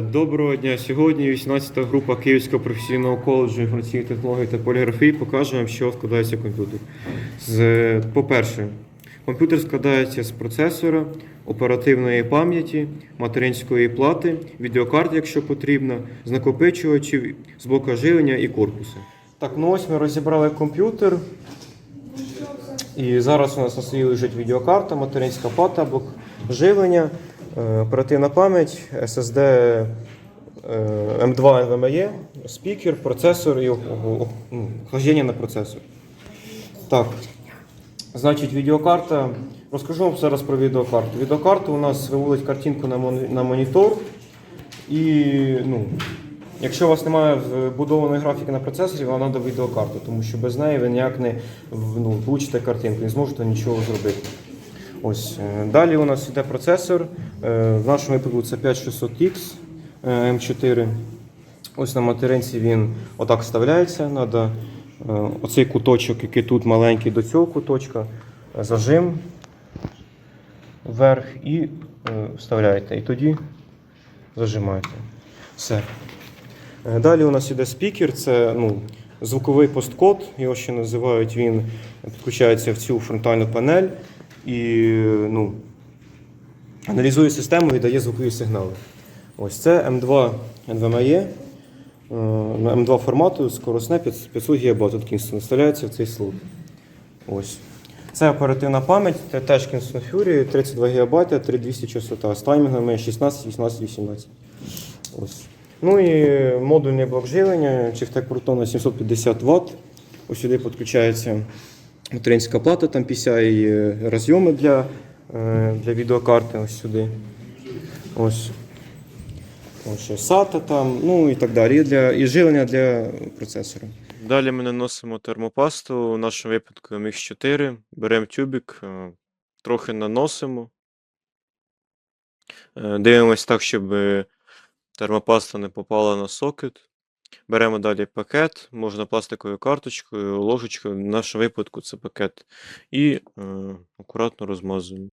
Доброго дня. Сьогодні 18-та група Київського професійного коледжу інформаційних технологій та поліграфії покаже вам, що складається комп'ютер. По-перше, комп'ютер складається з процесора, оперативної пам'яті, материнської плати, відеокарти, якщо потрібно, з накопичувачів, з блока живлення і корпусу. Так, ну ось ми розібрали комп'ютер. І зараз у нас на столі лежить відеокарта, материнська плата, блок живлення, оперативна пам'ять, SSD е, M2 NVMe, спікер, процесор і о- о- ну, охлаждення на процесор. Так, значить, відеокарта. Розкажу вам зараз про відеокарту. Відеокарта у нас виводить картинку на, мон- на монітор. І ну, якщо у вас немає вбудованої графіки на процесорі, вам треба відеокарта, тому що без неї ви ніяк не ну, влучите картинку, не зможете нічого зробити. Ось. е, Далі у нас йде процесор. Е, В нашому випадку це 5600X е, M4. Ось на материнці він отак вставляється. Надо оцей куточок, який тут маленький до цього куточка, зажим вверх і вставляєте. І тоді зажимаєте. Все. Далі у нас іде спікер, це ну, звуковий посткод, його ще називають, він підключається в цю фронтальну панель і ну, аналізує систему і дає звукові сигнали. Ось це M2 NVMe, е, на M2 формату, скоросне 500 ГБ. Тут Kingston вставляється в цей слот. Ось. Це оперативна пам'ять, теж Kingston Fury, 32 ГБ, 3200 частота з таймінгами 16, 18, 18. Ось. Ну і модульний блок живлення, Chieftec Proton на 750 Вт. Ось сюди підключається материнська плата, там PCI розйоми для, е, для відеокарти. Ось сюди. Ось. Ось SATA там, ну і так далі. І, для, і живлення для процесора. Далі ми наносимо термопасту, в нашому випадку MX4, беремо тюбик, е, трохи наносимо. Е, Дивимось так, щоб е, термопаста не попала на сокет. Беремо далі пакет, можна пластиковою карточкою, ложечкою. В нашому випадку це пакет. І е, акуратно розмазуємо.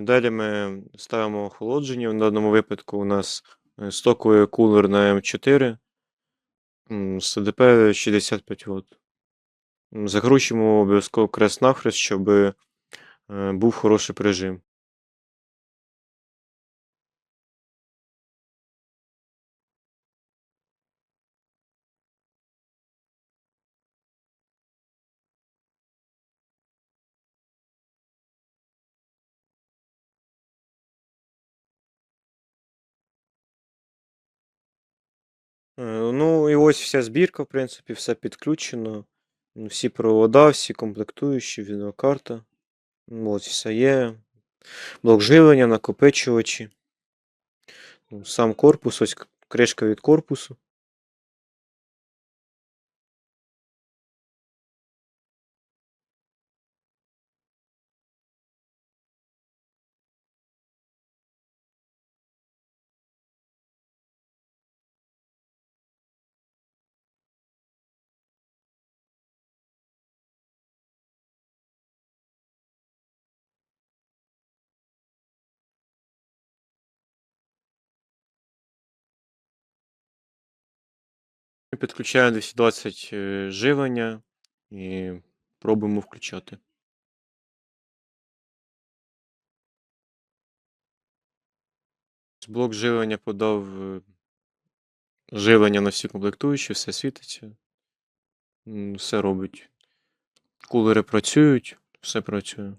Далі ми ставимо охолодження. В даному випадку у нас е, стоковий кулер на М4 з ТДП 65 Вт. Закручуємо обов'язково крест-нахрест, щоб е, був хороший прижим. Ну і ось вся збірка, в принципі, все підключено. Всі провода, всі комплектуючі, відеокарта. Ось все є. Блок живлення, накопичувачі. Ну, Сам корпус, ось кришка від корпусу. Ми Підключаємо 220 е, живлення і пробуємо включати. Блок живлення подав е, живлення на всі комплектуючі, все світиться. Все робить. Кулери працюють, все працює.